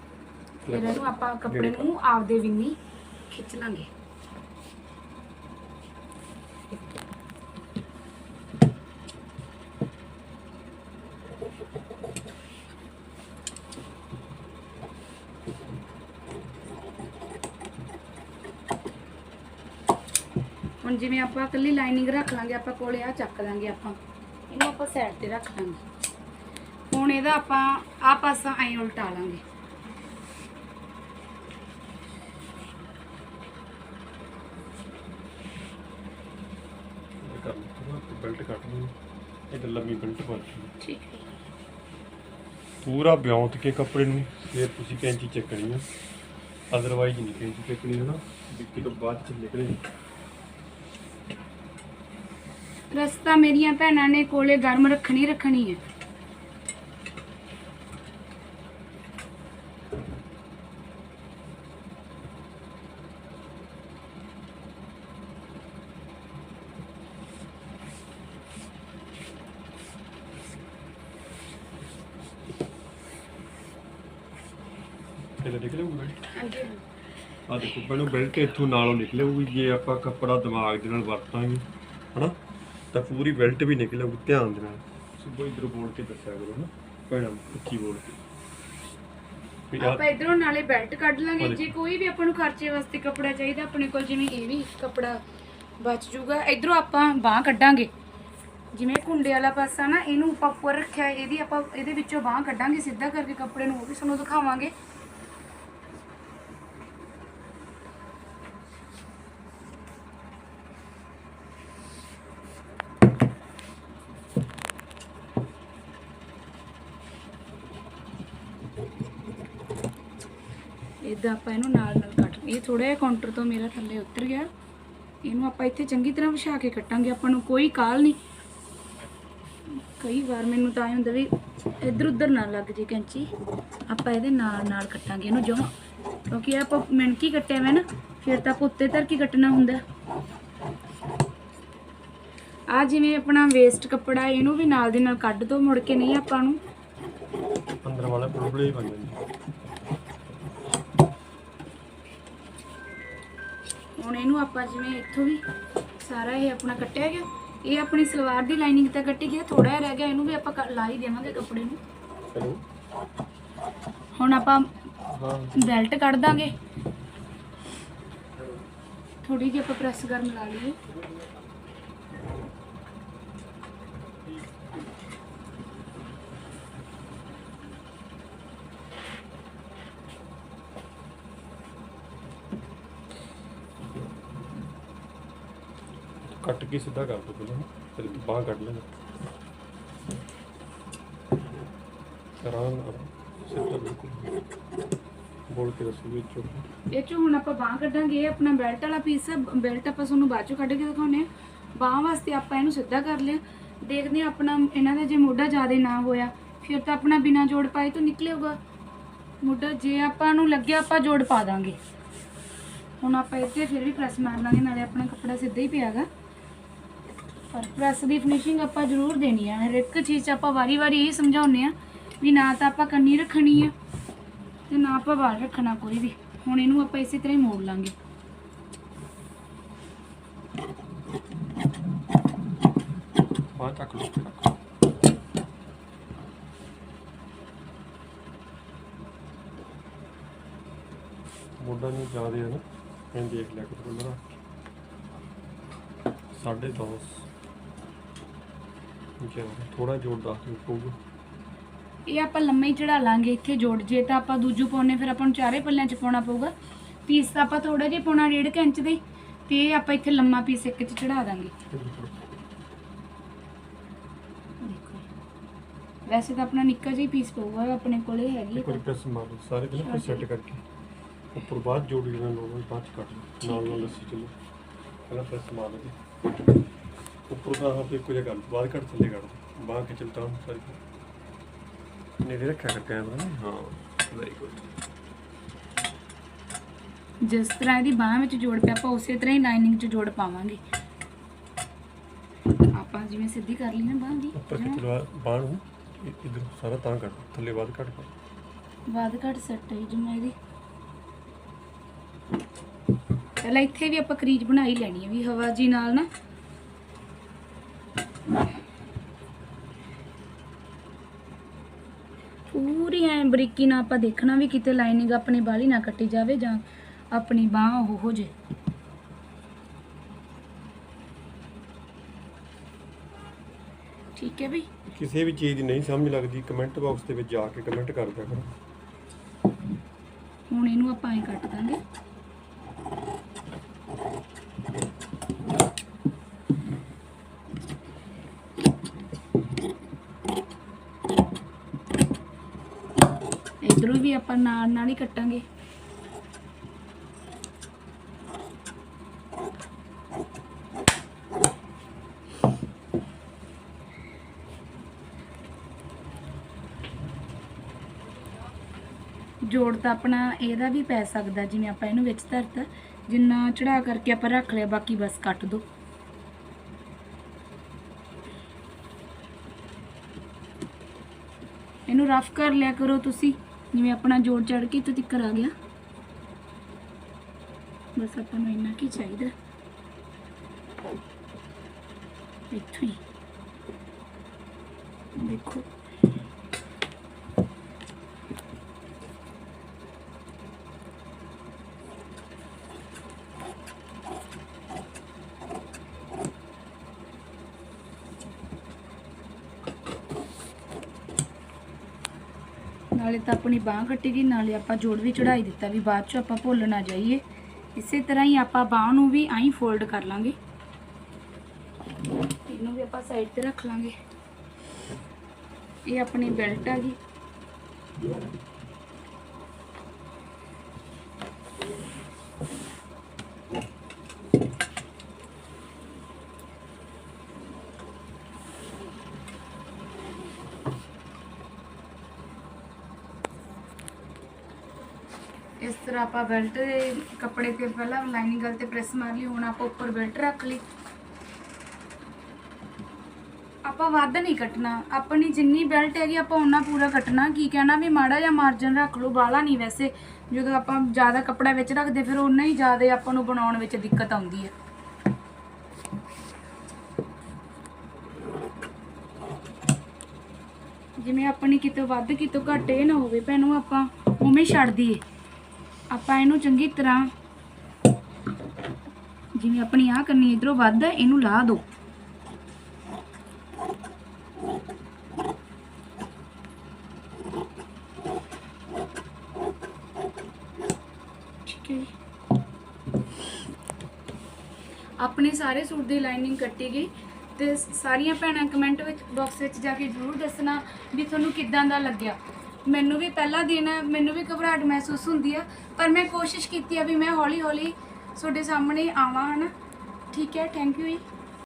ਫਿਰ ਇਹਨੂੰ ਆਪਾਂ ਕੱਪੜੇ ਨੂੰ ਆਪਦੇ ਵਿੰਨੀ ਖਿੱਚ ਲਾਂਗੇ। ਹੁਣ ਜਿਵੇਂ ਆਪਾਂ ਇਕੱਲੀ ਲਾਈਨਿੰਗ ਰੱਖ ਲਾਂਗੇ ਆਪਾਂ ਕੋਲੇ ਆ ਚੱਕ ਲਾਂਗੇ ਆਪਾਂ। ਇਹਨੂੰ ਆਪਾਂ ਸਾਈਡ ਤੇ ਰੱਖ ਲਾਂਗੇ। ਹੁਣ ਇਹਦਾ ਆਪਾਂ ਆ ਪਾਸਾ ਐਂ ਉਲਟਾ ਲਾਂਗੇ। ਇਹ ਕਰ ਲਓ ਬੈਲਟ ਕੱਟ ਲਓ ਇਹ ਤਾਂ ਲੰਮੀ ਬੈਲਟ ਬਣ ਗਈ ਠੀਕ ਹੈ। ਪੂਰਾ ਬਿਉਂਤ ਕੇ ਕੱਪੜੇ ਨੂੰ ਫਿਰ ਤੁਸੀਂ ਕੈਂਚੀ ਚੱਕਣੀ ਆ। ਅਦਰਵਾਈਜ਼ ਨਹੀਂ ਕੈਂਚੀ ਚੱਕਣੀ ਹੈ ਨਾ ਵਿੱਕੀ ਤੋਂ ਬਾਅਦ ਚ ਨਿਕਲੇ। ਰਸਤਾ ਮੇਰੀਆਂ ਭੈਣਾਂ ਨੇ ਕੋਲੇ ਗਰਮ ਰੱਖਣੀ ਰੱਖਣੀ ਹੈ ਇਹ ਤਾਂ ਨਿਕਲੇਗੀ ਬੈਲਟ ਹਾਂਜੀ ਆ ਦੇਖੋ ਪਹਿਲਾਂ ਬੈਲਟ ਇੱਥੋਂ ਨਾਲੋਂ ਨਿਕਲੇਗੀ ਜੇ ਆਪਾਂ ਕੱਪੜਾ ਦਿਮਾਗ ਦੇ ਨਾਲ ਵਰਤਾਂਗੇ ਹਨਾ? ਤਾਂ ਪੂਰੀ ਬੈਲਟ ਵੀ ਨਿਕਲੇਗੀ ਧਿਆਨ ਦੇ ਨਾਲ। ਸੁਬਹ ਇਧਰ ਬੋਲ ਕੇ ਦੱਸਿਆ ਕਰੋ ਨਾ ਭੈਣਾਂ ਨੂੰ ਉੱਚੀ ਬੋਲ ਕੇ। ਆਪਾਂ ਇਧਰੋਂ ਨਾਲੇ ਬੈਲਟ ਕੱਢ ਲਾਂਗੇ। ਜੇ ਕੋਈ ਵੀ ਆਪਾਂ ਨੂੰ ਖਰਚੇ ਵਾਸਤੇ ਕੱਪੜਾ ਚਾਹੀਦਾ ਆਪਣੇ ਕੋਲ ਜਿਵੇਂ ਇਹ ਵੀ ਕੱਪੜਾ ਬਚ ਜੂਗਾ। ਇਧਰੋਂ ਆਪਾਂ ਬਾਹ ਕੱਢਾਂਗੇ। ਜਿਵੇਂ ਕੁੰਡੇ ਵਾਲਾ ਪਾਸਾ ਨਾ ਇਹਨੂੰ ਆਪਾਂ ਉੱਪਰ ਰੱਖਿਆ ਇਹਦੀ ਆਪਾਂ ਇਹਦੇ ਵਿੱਚੋਂ ਬਾਹ ਕੱਢਾਂਗੇ ਸਿੱਧਾ ਕਰਕੇ ਕੱਪੜੇ ਨੂੰ ਉਹ ਵੀ ਤੁਹਾਨੂੰ ਦਿਖਾਵਾਂਗੇ। ਇਦਾਂ ਆਪਾਂ ਇਹਨੂੰ ਨਾਲ ਨਾਲ ਕੱਟ ਇਹ ਥੋੜਾ ਜਿਹਾ ਕਾਊਂਟਰ ਤੋਂ ਮੇਰਾ ਥੱਲੇ ਉਤਰ ਗਿਆ। ਇਹਨੂੰ ਆਪਾਂ ਇੱਥੇ ਚੰਗੀ ਤਰ੍ਹਾਂ ਵਿਛਾ ਕੇ ਕੱਟਾਂਗੇ। ਆਪਾਂ ਨੂੰ ਕੋਈ ਕਾਲ ਨਹੀਂ। ਕਈ ਵਾਰ ਮੈਨੂੰ ਤਾਂ ਐ ਹੁੰਦਾ ਵੀ ਇੱਧਰ ਉੱਧਰ ਨਾ ਲੱਗ ਜੇ ਕੈਂਚੀ। ਆਪਾਂ ਇਹਦੇ ਨਾਲ ਨਾਲ ਕੱਟਾਂਗੇ ਇਹਨੂੰ ਜਮਾ। ਕਿਉਂਕਿ ਇਹ ਆਪਾਂ ਮਿਣਕੀ ਕੱਟਿਆ ਹੋਇਆ ਨਾ, ਫਿਰ ਤਾਂ ਆਪਾਂ ਉੱਤੇ ਧਰ ਕੇ ਕੱਟਣਾ ਹੁੰਦਾ। ਆ ਜਿਵੇਂ ਆਪਣਾ ਵੇਸਟ ਕੱਪੜਾ, ਇਹਨੂੰ ਵੀ ਨਾਲ ਦੇ ਨਾਲ ਕੱਢ ਦੋ, ਮੁੜ ਕੇ ਨਹੀਂ ਆਪਾਂ ਨੂੰ। ਅੰਦਰ ਵਾਲਾ ਪ੍ਰੋਬਲਮ ਹੀ ਬਣ ਜਾਂਦਾ। ਹੁਣ ਇਹਨੂੰ ਆਪਾਂ ਜਿਵੇਂ ਇੱਥੋਂ ਵੀ ਸਾਰਾ ਇਹ ਆਪਣਾ ਕੱਟਿਆ ਗਿਆ ਇਹ ਆਪਣੀ ਸਲਵਾਰ ਦੀ ਲਾਈਨਿੰਗ ਤਾਂ ਕੱਟੀ ਗਿਆ ਥੋੜਾ ਜਿਹਾ ਰਹਿ ਗਿਆ ਇਹਨੂੰ ਵੀ ਆਪਾਂ ਲਾ ਹੀ ਦੇਵਾਂਗੇ ਕੱਪੜੇ ਨੂੰ। ਹੁਣ ਆਪਾਂ ਬੈਲਟ ਕੱਢ ਦਾਂਗੇ। ਥੋੜੀ ਜਿਹੀ ਆਪਾਂ ਪ੍ਰੈਸ ਕਰਨ ਲਾ ਲਈਏ। ਕੱਟ ਕੇ ਸਿੱਧਾ ਕਰ ਦੋ ਪਹਿਲਾਂ। ਫਿਰ ਬਾਹ ਕੱਢ ਲੈਣਾ ਕਰਾਂ ਸਿੱਧਾ ਬਿਲਕੁਲ ਬੋਲ ਕੇ ਦੱਸੋ ਵਿੱਚੋਂ। ਇਹ ਚ ਹੁਣ ਆਪਾਂ ਬਾਹ ਕੱਢਾਂਗੇ ਇਹ ਆਪਣਾ ਬੈਲਟ ਵਾਲਾ ਪੀਸ ਹੈ ਬੈਲਟ ਆਪਾਂ ਤੁਹਾਨੂੰ ਬਾਅਦ ਚੋਂ ਕੱਢ ਕੇ ਦਿਖਾਉਨੇ ਆ ਬਾਹ ਵਾਸਤੇ ਆਪਾਂ ਇਹਨੂੰ ਸਿੱਧਾ ਕਰ ਲਿਆ। ਦੇਖਦੇ ਹਾਂ ਆਪਣਾ, ਇਹਨਾਂ ਦਾ ਜੇ ਮੋਢਾ ਜ਼ਿਆਦਾ ਨਾ ਹੋਇਆ, ਫਿਰ ਤਾਂ ਆਪਣਾ ਬਿਨਾ ਜੋੜ ਪਾਏ ਤੋਂ ਨਿਕਲੇਗਾ ਮੋਢਾ ਜੇ ਆਪਾਂ ਨੂੰ ਲੱਗਿਆ, ਆਪਾਂ ਜੋੜ ਪਾ ਦਾਂਗੇ। ਹੁਣ ਆਪਾਂ ਇੱਥੇ ਫਿਰ ਵੀ ਪ੍ਰੈਸ ਮਾਰ ਲਾਂਗੇ, ਨਾਲੇ ਆਪਣਾ ਕੱਪੜਾ ਸਿੱਧਾ ਹੀ ਪਿਆਗਾ ਪਰ ਪ੍ਰੈਸ ਦੀ ਫਿਨਿਸ਼ਿੰਗ ਆਪਾਂ ਜ਼ਰੂਰ ਦੇਣੀ ਆ। ਹਰ ਇੱਕ ਚੀਜ਼ 'ਚ ਆਪਾਂ ਵਾਰੀ-ਵਾਰੀ ਇਹ ਸਮਝਾਉਂਦੇ ਆ ਵੀ ਨਾ ਤਾਂ ਆਪਾਂ ਕੰਨੀ ਰੱਖਣੀ ਆ ਤੇ ਨਾ ਆਪਾਂ ਵਾਲ ਰੱਖਣਾ ਕੋਈ ਵੀ। ਹੁਣ ਇਹਨੂੰ ਆਪਾਂ ਇਸੇ ਤਰ੍ਹਾਂ ਹੀ ਮੋੜ ਲਾਂਗੇ। ਬਾਹ ਚੱਕ ਲਓ ਉੱਤੇ ਰੱਖ। ਲਓ। ਮੋਢਾ ਨੂੰ ਜ਼ਿਆਦਾ ਹੈ ਨਾ ਮੈਂ ਦੇਖ ਲਿਆ ਕਿ ਬੋਲਣਾ ਸਾਢੇ 10 ਜ਼ਿਆਦਾ ਥੋੜਾ ਜੋੜ ਦੱਸ ਦਿਓ ਪਊਗਾ। ਇਹ ਆਪਾਂ ਲੰਮਾ ਹੀ ਚੜਾ ਲਾਂਗੇ ਇੱਥੇ ਜੋੜ ਜੇ ਤਾਂ ਆਪਾਂ ਦੂਜੂ ਪਾਉਨੇ ਫਿਰ ਆਪਾਂ ਨੂੰ ਚਾਰੇ ਪੱਲਿਆਂ 'ਚ ਪਾਉਣਾ ਪਊਗਾ। ਪੀਸ ਤਾਂ ਆਪਾਂ ਥੋੜਾ ਜਿਹਾ ਪਾਉਣਾ ਡੇਢ ਕੁ ਇੰਚ ਦੇ ਤੇ ਇਹ ਆਪਾਂ ਇੱਥੇ ਲੰਮਾ ਪੀਸ ਇੱਕ 'ਚ ਚੜਾ ਦਾਂਗੇ। ਦੇਖੋ। ਵੈਸੇ ਤਾਂ ਆਪਣਾ ਨਿੱਕਾ ਜਿਹਾ ਹੀ ਪੀਸ ਪਊਗਾ ਆਪਣੇ ਕੋਲੇ ਹੈਗੀ ਇੱਕ ਵਾਰੀ ਪ੍ਰੈਸ ਮਾਰ ਲਓ ਸਾਰੇ ਦਿਨ ਫਿਰ ਸੈੱਟ ਕਰਕੇ। ਉੱਪਰ ਬਾਅਦ ਜੋੜ ਜਿਹੜਾ ਲੋੜ ਬਾਅਦ ਚ ਕੱਟ ਲਓ। ਨਾਲ ਨਾਲ ਲੱਸੀ ਚਲੋ ਪਹਿਲਾਂ ਪ੍ਰੈਸ ਮਾਰ ਲਓ ਉੱਪਰ ਦਾ ਆਪ ਇੱਕੋ ਜਿਹਾ ਕਰ ਬਾਅਦ ਕੱਟ ਥੱਲੇ ਦਿਓ। ਬਾਹਰ ਕੇ ਚਲਤਾ ਸਾਰੀ ਨੇੜੇ ਰੱਖਿਆ ਕਰ ਕੈਮਰਾ ਨੇ ਹਾਂ ਵੈਰੀ ਗੁੱਡ ਜਿਸ ਤਰ੍ਹਾਂ ਇਹਦੀ ਬਾਹ ਵਿੱਚ ਜੋੜ ਪਿਆ ਆਪਾਂ ਉਸੇ ਤਰ੍ਹਾਂ ਹੀ ਲਾਈਨਿੰਗ 'ਚ ਜੋੜ ਪਾਵਾਂਗੇ। ਆਪਾਂ ਜਿਵੇਂ ਸਿੱਧੀ ਕਰ ਲਈ ਨਾ ਬਾਹ ਦੀ ਉੱਪਰ ਕਿ ਚਲੋ ਬਾਹਰ ਨੂੰ ਇਧਰ ਸਾਰਾ ਤਾਂ ਕੱਟ ਥੱਲੇ ਬਾਅਦ ਕੱਟ ਕਰ। ਬਾਦ ਘੱਟ ਸੈੱਟ ਹੈ ਜਿਵੇਂ ਇਹਦੀ। ਪਹਿਲਾਂ ਇੱਥੇ ਵੀ ਆਪਾਂ ਕਰੀਜ ਬਣਾਈ ਲੈਣੀ ਹੈ ਵੀ ਹਵਾ ਜੀ ਨਾਲ ਨਾ ਪੂਰੀ ਐ ਬਰੀਕੀ ਨਾਲ ਆਪਾਂ ਦੇਖਣਾ ਵੀ ਕਿਤੇ ਲਾਈਨਿੰਗ ਆਪਣੀ ਬਾਲੀ ਨਾ ਕੱਟੀ ਜਾਵੇ ਜਾਂ ਆਪਣੀ ਬਾਹ ਉਹ ਹੋ ਜੇ। ਠੀਕ ਹੈ ਵੀ ਕਿਸੇ ਵੀ ਚੀਜ਼ ਦੀ ਨਹੀਂ ਸਮਝ ਲੱਗਦੀ ਕਮੈਂਟ ਬਾਕਸ ਦੇ ਵਿੱਚ ਜਾ ਕੇ ਕਮੈਂਟ ਕਰ ਦਿਆ ਕਰੋ। ਹੁਣ ਇਹਨੂੰ ਆਪਾਂ ਐ ਕੱਟ ਦਾਂਗੇ ਇਧਰੋਂ ਵੀ ਆਪਾਂ ਨਾਲ ਨਾਲ ਹੀ ਕੱਟਾਂਗੇ। ਜੋੜ ਤਾਂ ਆਪਣਾ ਇਹਦਾ ਵੀ ਪੈ ਸਕਦਾ, ਜਿਵੇਂ ਆਪਾਂ ਇਹਨੂੰ ਵਿੱਚ ਧਰਤਾ ਜਿੰਨਾ ਚੜਾ ਕਰਕੇ ਆਪਾਂ ਰੱਖ ਲਿਆ, ਬਾਕੀ ਬਸ ਕੱਟ ਦੋ। ਇਹਨੂੰ ਰਫ ਕਰ ਲਿਆ ਕਰੋ ਤੁਸੀਂ। ਜਿਵੇਂ ਆਪਣਾ ਜੋੜ ਚੜ ਕੇ ਇੱਥੇ ਤੱਕ ਆ ਗਿਆ। ਬਸ ਆਪਾਂ ਨੂੰ ਇੰਨਾ ਕੀ ਚਾਹੀਦਾ। ਇੱਥੋਂ ਹੀ। ਦੇਖੋ। ਨਾਲੇ ਤਾਂ ਆਪਣੀ ਬਾਹ ਕੱਟੀ ਗਈ, ਨਾਲੇ ਆਪਾਂ ਜੋੜ ਵੀ ਚੜਾਈ ਦਿੱਤਾ ਵੀ ਬਾਅਦ ਚੋਂ ਆਪਾਂ ਭੁੱਲ ਨਾ ਜਾਈਏ। ਇਸੇ ਤਰ੍ਹਾਂ ਹੀ ਆਪਾਂ ਬਾਹ ਨੂੰ ਵੀ ਐਂ ਫੋਲਡ ਕਰ ਲਾਂਗੇ। ਇਹਨੂੰ ਵੀ ਆਪਾਂ ਸਾਈਡ ਤੇ ਰੱਖ ਲਾਂਗੇ। ਇਹ ਆਪਣੀ ਬੈਲਟ ਆ ਗਈ। ਆਪਾਂ ਬੈਲਟ ਦੇ ਕੱਪੜੇ ਤੇ ਪਹਿਲਾਂ ਲਾਈਨਿੰਗ ਗਲ ਤੇ ਪ੍ਰੈਸ ਮਾਰ ਲਈ, ਹੁਣ ਆਪਾਂ ਉੱਪਰ ਬੈਲਟ ਰੱਖ ਲਈ। ਆਪਾਂ ਵੱਧ ਨਹੀਂ ਕੱਟਣਾ। ਆਪਣੀ ਜਿੰਨੀ ਬੈਲਟ ਹੈਗੀ, ਆਪਾਂ ਉਹਨਾਂ ਪੂਰਾ ਕੱਟਣਾ। ਕੀ ਕਹਿਣਾ ਵੀ ਮਾੜਾ ਜਿਹਾ ਮਾਰਜਨ ਰੱਖ ਲਓ ਬਾਹਲਾ ਨਹੀਂ ਵੈਸੇ। ਜਦੋਂ ਆਪਾਂ ਜ਼ਿਆਦਾ ਕੱਪੜਾ ਵਿੱਚ ਰੱਖਦੇ, ਫਿਰ ਉਹਨਾਂ ਹੀ ਜ਼ਿਆਦਾ ਆਪਾਂ ਨੂੰ ਬਣਾਉਣ ਵਿੱਚ ਦਿੱਕਤ ਆਉਂਦੀ ਹੈ। ਜਿਵੇਂ ਆਪਣੀ ਕਿਤੇ ਵੱਧ, ਕਿਤੇ ਘੱਟ ਇਹ ਨਾ ਹੋਵੇ, ਭੈਣੋ, ਆਪਾਂ ਉਵੇਂ ਛੱਡ ਦਈਏ। ਆਪਾਂ ਇਹਨੂੰ ਚੰਗੀ ਤਰ੍ਹਾਂ ਜਿਵੇਂ ਆਪਣੀ ਆਹ ਕਰਨੀ ਇਧਰੋਂ ਵੱਧ ਹੈ ਇਹਨੂੰ ਲਾ ਦਿਓ ਠੀਕ ਹੈ ਆਪਣੇ ਸਾਰੇ ਸੂਟ ਦੀ ਲਾਈਨਿੰਗ ਕੱਟੀ ਗਈ ਤੇ ਸਾਰੀਆਂ ਭੈਣਾਂ ਕਮੈਂਟ ਵਿੱਚ ਬਾਕਸ ਵਿੱਚ ਜਾ ਕੇ ਜ਼ਰੂਰ ਦੱਸਣਾ ਵੀ ਤੁਹਾਨੂੰ ਕਿੱਦਾਂ ਦਾ ਲੱਗਿਆ। ਮੈਨੂੰ ਵੀ ਪਹਿਲਾ ਦਿਨ ਹੈ ਮੈਨੂੰ ਵੀ ਘਬਰਾਹਟ ਮਹਿਸੂਸ ਹੁੰਦੀ ਆ, ਪਰ ਮੈਂ ਕੋਸ਼ਿਸ਼ ਕੀਤੀ ਆ ਵੀ ਮੈਂ ਹੌਲੀ ਹੌਲੀ ਤੁਹਾਡੇ ਸਾਹਮਣੇ ਆਵਾਂ, ਹਨਾ? ਠੀਕ ਹੈ ਥੈਂਕ ਯੂ ਜੀ।